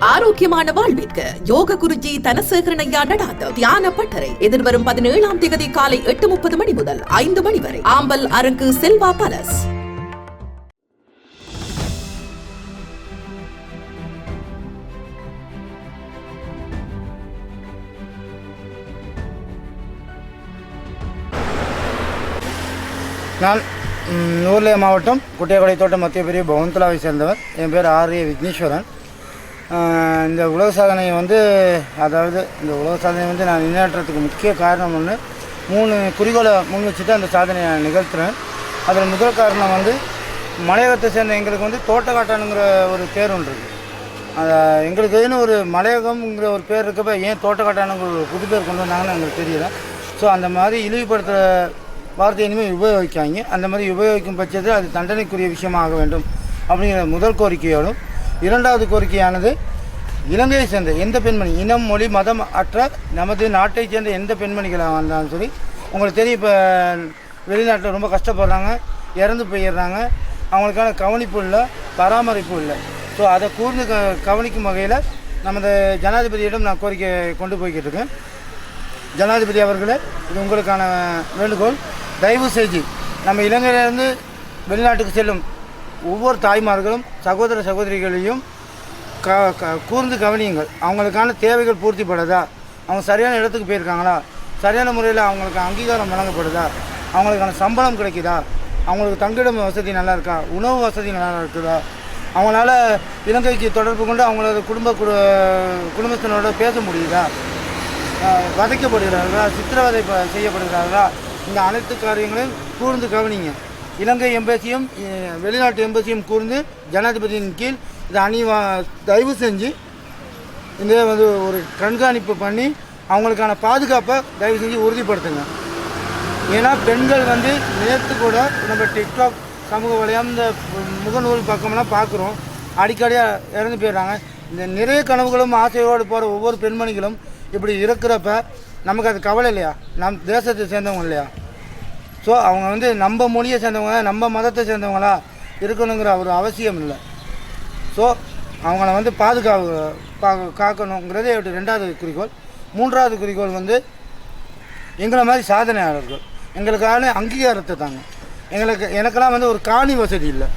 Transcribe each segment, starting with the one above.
ஆரோக்கியமான வாழ்விற்கு யோக குருஜி தனசேகரனையா நடாத்த தியான பட்டறை. எதிர்வரும் பதினேழாம் தேதி காலை எட்டு முப்பது மணி முதல் ஐந்து மணி வரை. ஆம்பல் அரங்கு செல்வா பலஸ் நான் ம், மாவட்டம் குட்டியகொடை தோட்டம் மத்திய பெரிய பவந்தலாவை சேர்ந்தவர். என் பேர் ஆர் ஏ விக்னேஸ்வரன். இந்த உலக சாதனையை வந்து அதாவது இந்த உலக சாதனை வந்து நான் நிலைநாட்டுறதுக்கு முக்கிய காரணம் ஒன்று மூணு குறிக்கோளை முன் வச்சு தான் இந்த சாதனையை நிகழ்த்துறேன். அதில் முதல் காரணம் வந்து மலையகத்தை சேர்ந்த எங்களுக்கு வந்து தோட்டக்காட்டானுங்கிற ஒரு பேர் ஒன்று இருக்குது அது எங்களுக்கு எதுன்னு ஒரு மலையகம்ங்கிற ஒரு பேர் இருக்கப்ப ஏன் தோட்டக்காட்டானுங்கிற ஒரு புது பேர் கொண்டு வந்தாங்கன்னு எங்களுக்கு தெரியல. ஸோ அந்த மாதிரி இழிவுபடுத்துகிற வார்த்தை இனிமேல் உபயோகிக்காங்க அந்த மாதிரி உபயோகிக்கும் பட்சத்தில் அது தண்டனைக்குரிய விஷயமாக வேண்டும். அப்படிங்கிற முதல் கோரிக்கையோடும் இரண்டாவது கோரிக்கையானது இலங்கையை சேர்ந்த எந்த பெண்மணி இனம் மொழி மதம் அற்ற நமது நாட்டை சேர்ந்த எந்த பெண்மணிகளாக வந்தாலும் சரி உங்களுக்கு தெரியும் இப்போ வெளிநாட்டில் ரொம்ப கஷ்டப்படுறாங்க இறந்து போயிடுறாங்க அவங்களுக்கான கவனிப்பு இல்லை பராமரிப்பு இல்லை. ஸோ அதை கூர்ந்து க கவனிக்கும் வகையில் நமது ஜனாதிபதியிடம் நான் கோரிக்கை கொண்டு போய்கிட்டு இருக்கேன் ஜனாதிபதி அவர்களே இது உங்களுக்கான வேண்டுகோள். தயவு செஞ்சு நம்ம இலங்கையிலேருந்து வெளிநாட்டுக்கு செல்லும் ஒவ்வொரு தாய்மார்களும் சகோதர சகோதரிகளையும் க க கூர்ந்து கவனியுங்கள். அவங்களுக்கான தேவைகள் பூர்த்திப்படுதா? அவங்க சரியான இடத்துக்கு போயிருக்காங்களா? சரியான முறையில் அவங்களுக்கு அங்கீகாரம் வழங்கப்படுதா? அவங்களுக்கான சம்பளம் கிடைக்குதா? அவங்களுக்கு தங்கிடம் வசதி நல்லா இருக்கா? உணவு வசதி நல்லா இருக்குதா? அவங்களால இலங்கைக்கு தொடர்பு கொண்டு அவங்களோட குடும்ப குடு- குடும்பத்தினரோட பேச முடியுதா? வதைக்கப்படுகிறார்களா? சித்திரவதை செய்யப்படுகிறார்களா? இந்த அனைத்து காரியங்களையும் கூர்ந்து கவனிங்க இலங்கை எம்பசியும் வெளிநாட்டு எம்பசியும் கூர்ந்து ஜனாதிபதியின் கீழ் இதை அணி தயவு செஞ்சு இந்த வந்து ஒரு கண்காணிப்பு பண்ணி அவங்களுக்கான பாதுகாப்பை தயவு செஞ்சு உறுதிப்படுத்துங்க. ஏன்னா பெண்கள் வந்து நேற்று கூட நம்ம டிக்டாக் சமூக வலையம் இந்த முகநூல் பக்கம்லாம் பார்க்குறோம். அடிக்கடியாக இறந்து போயிடுறாங்க. இந்த நிறைய கனவுகளும் ஆசையோடு போகிற ஒவ்வொரு பெண்மணிகளும் இப்படி இருக்கிறப்ப நமக்கு அது கவலை இல்லையா? நம் தேசத்தை சேர்ந்தவங்க இல்லையா? ஸோ அவங்க வந்து நம்ம மொழியை சேர்ந்தவங்க நம்ம மதத்தை சேர்ந்தவங்களா இருக்கணுங்கிற ஒரு அவசியம் இல்லை. ஸோ அவங்கள வந்து பாதுகாப்பு பா காக்கணுங்கிறதே என்னுடைய ரெண்டாவது குறிக்கோள். மூன்றாவது குறிக்கோள் வந்து எங்களை மாதிரி சாதனையாளர்கள். எங்களுக்கான அங்கீகாரத்தை தாங்க. எங்களுக்கு எனக்கெல்லாம் வந்து ஒரு காணி வசதி இல்லை.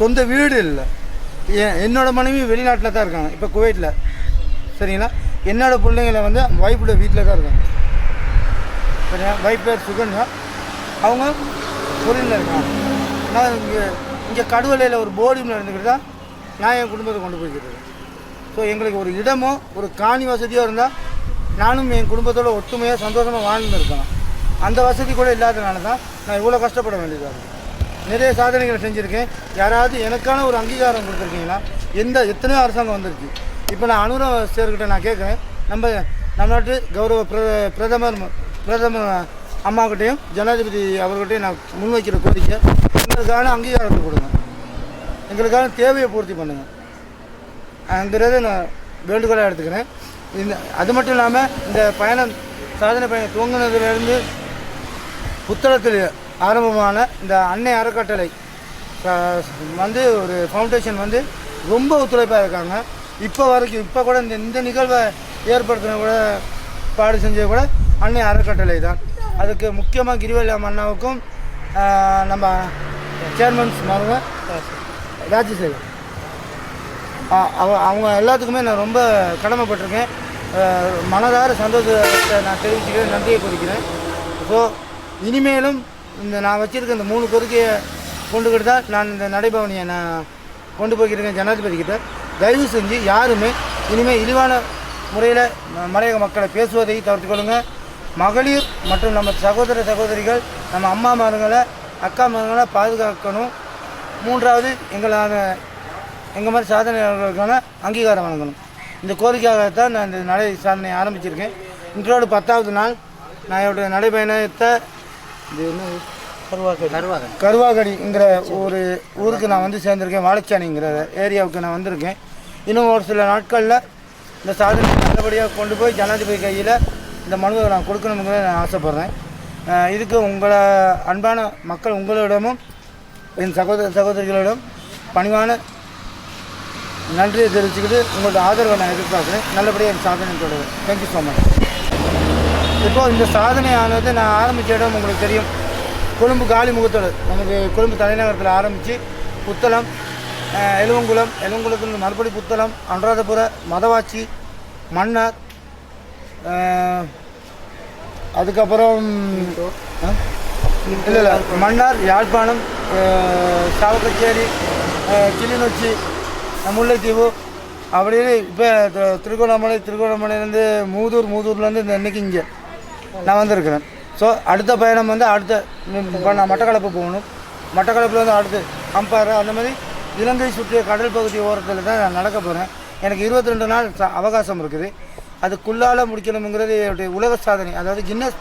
சொந்த வீடு இல்லை. என்னோடய மனைவி வெளிநாட்டில் தான் இருக்காங்க. இப்போ குவைட்டில் சரிங்களா? என்னோடய பிள்ளைங்களை வந்து ஒய்ஃபோட வீட்டில் தான் இருக்காங்க. சரிங்களா ஒய்ஃப் பேர் சுகன்யா. அவங்க பொருளில் இருக்காங்க. நான் இங்கே இங்கே கடுவலையில் ஒரு போர்டிங் நடந்துக்கிட்டு தான் நான் என் குடும்பத்தை கொண்டு போய்க்கிறது. ஸோ எங்களுக்கு ஒரு இடமோ ஒரு காணி வசதியோ இருந்தால் நானும் என் குடும்பத்தோட ஒற்றுமையாக சந்தோஷமாக வாழ்ந்துருக்கேன் அந்த வசதி கூட இல்லாதனால தான் நான் இவ்வளோ கஷ்டப்பட வேண்டியதாக இருக்கு. நிறைய சாதனைகளை செஞ்சுருக்கேன். யாராவது எனக்கான ஒரு அங்கீகாரம் கொடுத்துருக்கீங்களா? எந்த எத்தனையோ அரசாங்கம் வந்திருக்கு. இப்போ நான் அனுரவ சேர்க்கிட்ட நான் கேட்குறேன். நம்ம நம்ம நாட்டு கௌரவ பிர பிரதமர் பிரதமர் அம்மாக்கிட்டையும் ஜனாதிபதி அவர்கிட்டையும் நான் முன்வைக்கிற கோரிக்கை எங்களுக்கான அங்கீகாரத்தை கொடுங்க. எங்களுக்கான தேவையை பூர்த்தி பண்ணுங்கள் அங்கிறத நான் வேண்டுகோளாக எடுத்துக்கிறேன். இந்த அது மட்டும் இல்லாமல் இந்த பயணம் சாதனை பயணம் துவங்கினதுலேருந்து புத்தளத்தில் ஆரம்பமான இந்த அன்னை அறக்கட்டளை வந்து ஒரு ஃபவுண்டேஷன் வந்து ரொம்ப ஒத்துழைப்பாக இருக்காங்க. இப்போ வரைக்கும் இப்போ கூட இந்த இந்த நிகழ்வை ஏற்படுத்தின கூட பாடு செஞ்சது கூட அன்னை அறக்கட்டளை தான். அதுக்கு முக்கியமாக கிரிவலி அண்ணாவுக்கும் நம்ம சேர்மன்ஸ் மருங்க ராஜசேகர் அவ- அவங்க எல்லாத்துக்குமே நான் ரொம்ப கடமைப்பட்டிருக்கேன். மனதார சந்தோஷத்தை நான் தெரிவிச்சுக்கிறேன் நன்றியை குறிக்கிறேன். ஸோ இனிமேலும் இந்த நான் வச்சுருக்க இந்த மூணு கோரிக்கையை கொண்டுக்கிட்டு தான் நான் இந்த நடைபவனியை நான் கொண்டு போய்க்கிருக்கேன் ஜனாதிபதி கிட்ட. தயவு செஞ்சு யாருமே இனிமேல் இழிவான முறையில் மலையக மக்களை பேசுவதை தவிர்த்து கொள்ளுங்கள் மகளிர் மற்றும் நம்ம சகோதர சகோதரிகள் நம்ம அம்மா மருங்களை அக்கா மருங்களை பாதுகாக்கணும். மூன்றாவது எங்களான எங்கள் மாதிரி சாதனையாளர்களுக்கான அங்கீகாரம் வழங்கணும். இந்த கோரிக்கையாகத்தான் நான் இந்த நடை சாதனை ஆரம்பிச்சிருக்கேன். இன்றோடு பத்தாவது நாள். நான் என்னுடைய நடைபயணத்தை இது என்ன? கருவாகடி. கருவாகடிங்கிற ஒரு ஊருக்கு நான் வந்து சேர்ந்திருக்கேன். வாழைச்சானிங்கிற ஏரியாவுக்கு நான் வந்திருக்கேன். இன்னும் ஒரு சில நாட்களில் இந்த சாதனை நல்லபடியாக கொண்டு போய் ஜனாதிபதி கையில் இந்த மனுவை நான் கொடுக்கணுங்கிறத நான் ஆசைப்பட்றேன். இதுக்கு உங்களை அன்பான மக்கள் உங்களிடமும் என் சகோதர சகோதரிகளிடம் பணிவான நன்றியை தெரிவிச்சுக்கிட்டு உங்களோட ஆதரவை நான் எதிர்பார்க்குறேன். நல்லபடியாக என் சாதனை தொடரும் தேங்க்யூ ஸோ மச் இப்போது இந்த சாதனையானது நான் ஆரம்பித்த இடம் உங்களுக்கு தெரியும். கொழும்பு காலி முகத்தோடு நமக்கு கொழும்பு தலைநகரத்தில் ஆரம்பித்து புத்தளம் எலுவங்குளம் எலுவங்குளத்தில் மறுபடி புத்தளம் அனுராதபுர மதவாச்சி மன்னார் அதுக்கப்புறம் இல்லை இல்லை. மன்னார் யாழ்ப்பாணம் அஹ், கிளிநொச்சி முல்லைத்தீவு. அப்படின்னு இப்போ திருகோணமலை திருகோணமலையிலேருந்து மூதூர் மூதூர்லேருந்து இந்த இன்னைக்கு இங்கே நான் வந்திருக்கிறேன். ஸோ அடுத்த பயணம் வந்து அடுத்த இப்போ நான் மட்டக்களப்பு போகணும். மட்டக்களப்பில் வந்து அடுத்து அம்பாறை அந்த மாதிரி இலங்கை சுற்றிய கடல் பகுதி ஓரத்தில் தான் நான் நடக்க போகிறேன் எனக்கு இருபத்தி ரெண்டு நாள் அவகாசம் இருக்குது. அதுக்குள்ளால் முடிக்கணுங்கிறது என்னுடைய உலக சாதனை. அதாவது கின்னஸ்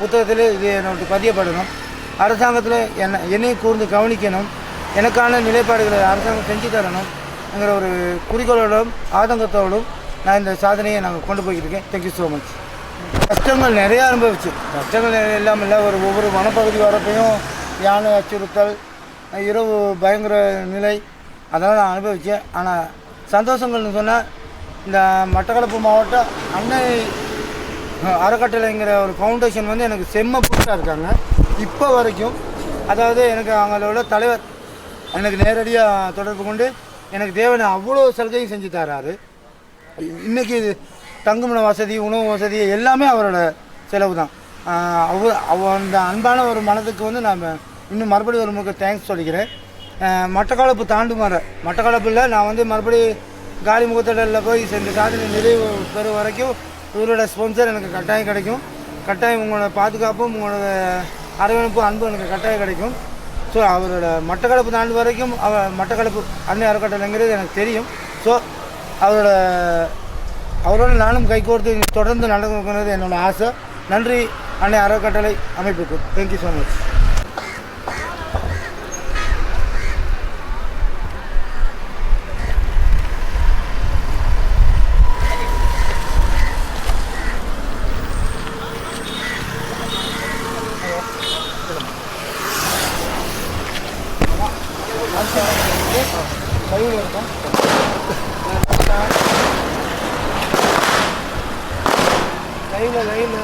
புத்தகத்தில் இது என்னோட பதியப்படணும். அரசாங்கத்தில் என்ன என்னையும் கூர்ந்து கவனிக்கணும். எனக்கான நிலைப்பாடுகளை அரசாங்கம் செஞ்சு தரணும்ங்கிற ஒரு குறிக்கோளோடும் ஆதங்கத்தோடும் நான் இந்த சாதனையை நாங்கள் கொண்டு போய்கிட்டு இருக்கேன் தேங்க்யூ ஸோ மச் கஷ்டங்கள் நிறைய அனுபவிச்சு. கஷ்டங்கள் நிறைய இல்லாமல் இல்லை ஒரு ஒவ்வொரு வனப்பகுதி வரப்பையும் யானை அச்சுறுத்தல் இரவு பயங்கர நிலை அதெல்லாம் நான் அனுபவித்தேன் ஆனால் சந்தோஷங்கள்னு சொன்னால் இந்த மட்டக்களப்பு மாவட்ட அன்னை அறக்கட்டளைங்கிற ஒரு ஃபவுண்டேஷன் வந்து எனக்கு செம்ம புதுசாக இருக்காங்க. இப்போ வரைக்கும் அதாவது எனக்கு அவங்களோட தலைவர் எனக்கு நேரடியாக தொடர்பு கொண்டு எனக்கு தேவையான அவ்வளோ சலுகையும் செஞ்சு தராரு. இன்றைக்கி இது தங்குமிட வசதி உணவு வசதி எல்லாமே அவரோட செலவு தான் அவ அவ அந்த அன்பான ஒரு மனதுக்கு வந்து நான் இன்னும் மறுபடியும் ஒரு முழுக்க தேங்க்ஸ் சொல்லிக்கிறேன். மட்டக்களப்பு தாண்டுமாற மட்டக்களப்பில் நான் வந்து மறுபடி காலி முகத்தடலில் போய் சென்று சாதனை நிறைவு பெறும் வரைக்கும் இவரோட ஸ்பான்சர் எனக்கு கட்டாயம் கிடைக்கும். கட்டாயம் உங்களோட பாதுகாப்பும் உங்களோட அரவணைப்பும் அன்பும் எனக்கு கட்டாயம் கிடைக்கும். ஸோ அவரோட மட்டக்களப்பு தாண்டு வரைக்கும் அவ மட்டக்களப்பு அன்னை அறக்கட்டளைங்கிறது எனக்கு தெரியும். ஸோ அவரோட அவரோட நானும் கைகோர்த்து தொடர்ந்து நடக்கணுங்கிறது என்னோட ஆசை. நன்றி அன்னை அறக்கட்டளை அமைப்புக்கு. தேங்க்யூ ஸோ மச் கையில் இருக்கும் கையில் கையில்